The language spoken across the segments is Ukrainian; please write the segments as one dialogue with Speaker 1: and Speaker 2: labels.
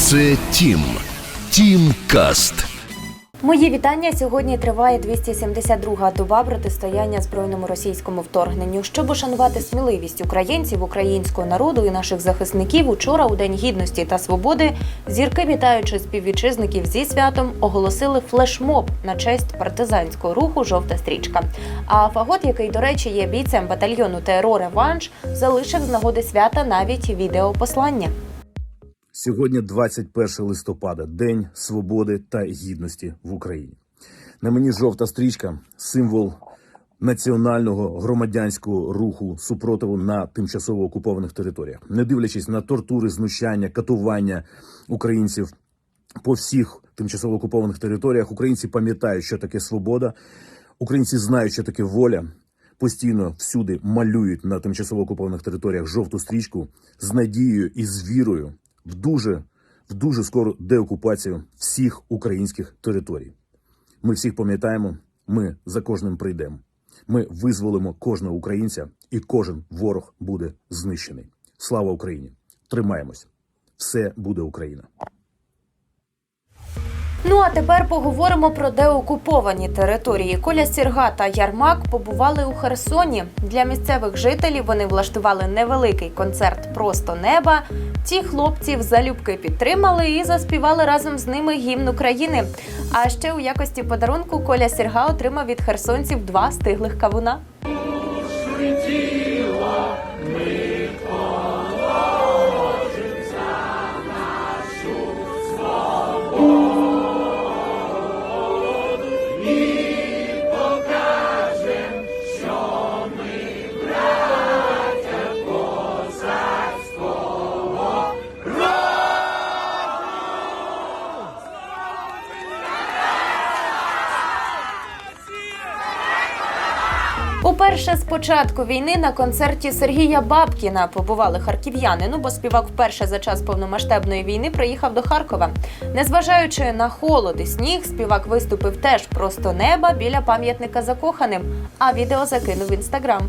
Speaker 1: Це Тім. Тім Каст.
Speaker 2: Мої вітання. Сьогодні триває 272-га доба протистояння збройному російському вторгненню. Щоб ушанувати сміливість українців, українського народу і наших захисників. Учора, у День гідності та свободи, зірки, вітаючи співвітчизників зі святом, оголосили флешмоб на честь партизанського руху Жовта стрічка. А Фагот, який, до речі, є бійцем батальйону ТРО Реванш, залишив з нагоди свята навіть відеопослання.
Speaker 3: Сьогодні 21 листопада, День свободи та гідності в Україні. На мені жовта стрічка, символ національного громадянського руху супротиву на тимчасово окупованих територіях, не дивлячись на тортури, знущання, катування українців по всіх тимчасово окупованих територіях. Українці пам'ятають, що таке свобода. Українці знають, що таке воля. Постійно всюди малюють на тимчасово окупованих територіях жовту стрічку з надією і з вірою в дуже, в дуже скору деокупацію всіх українських територій. Ми всіх пам'ятаємо, ми за кожним прийдемо. Ми визволимо кожного українця, і кожен ворог буде знищений. Слава Україні! Тримаємось! Все буде Україна!
Speaker 2: Ну а тепер поговоримо про деокуповані території. Коля Сірга та Ярмак побували у Херсоні. Для місцевих жителів вони влаштували невеликий концерт Просто неба. Ті хлопців залюбки підтримали і заспівали разом з ними гімн України. А ще у якості подарунку Коля Сірга отримав від херсонців два стиглих кавуна. Уперше з початку війни на концерті Сергія Бабкіна побували харків'яни. Ну бо співак вперше за час повномасштабної війни приїхав до Харкова. Незважаючи на холод і сніг, співак виступив теж просто неба біля пам'ятника закоханим. А відео закинув в інстаграм.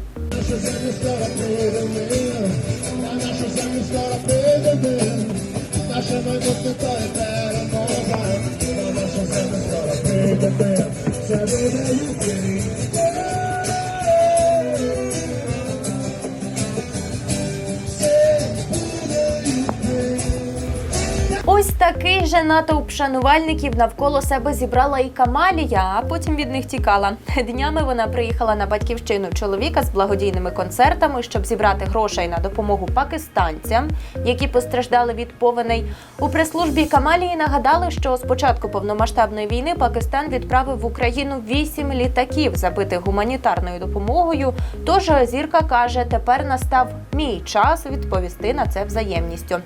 Speaker 2: Ось такий же натовп шанувальників навколо себе зібрала і Камалія, а потім від них тікала. Днями вона приїхала на батьківщину чоловіка з благодійними концертами, щоб зібрати грошей на допомогу пакистанцям, які постраждали від повеней. У прес-службі Камалії нагадали, що з початку повномасштабної війни Пакистан відправив в Україну вісім літаків, забитих гуманітарною допомогою. Тож зірка каже, тепер настав мій час відповісти на це взаємністю.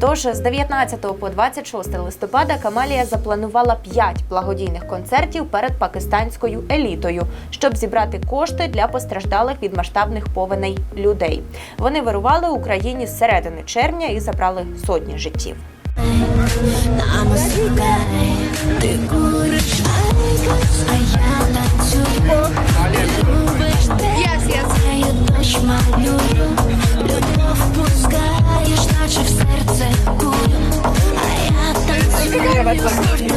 Speaker 2: Тож з 19 по 26 листопада Камалія запланувала 5 благодійних концертів перед пакистанською елітою, щоб зібрати кошти для постраждалих від масштабних повеней людей. Вони вирували Україні з середини червня і забрали сотні життів.
Speaker 4: Ти but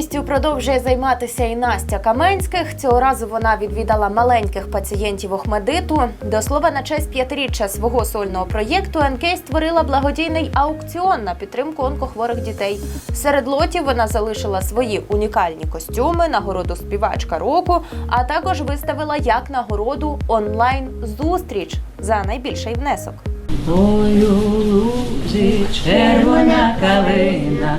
Speaker 2: Благодійністю продовжує займатися і Настя Каменських. Цього разу вона відвідала маленьких пацієнтів Охмедиту. До слова, на честь п'ятиріччя свого сольного проєкту НК створила благодійний аукціон на підтримку онкохворих дітей. Серед лотів вона залишила свої унікальні костюми, нагороду співачка року, а також виставила як нагороду онлайн зустріч за найбільший внесок.
Speaker 5: Червона калина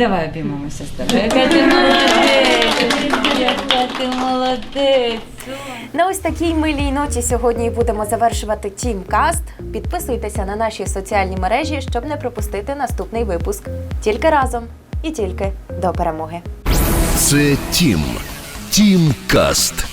Speaker 5: Давай обіймемося з тобою. Яка ти молодець! Яка ти молодець!
Speaker 2: На ось такій милій ноті сьогодні будемо завершувати Тімкаст. Підписуйтеся на наші соціальні мережі, щоб не пропустити наступний випуск. Тільки разом і тільки до перемоги.
Speaker 1: Це Тім. Тім Каст.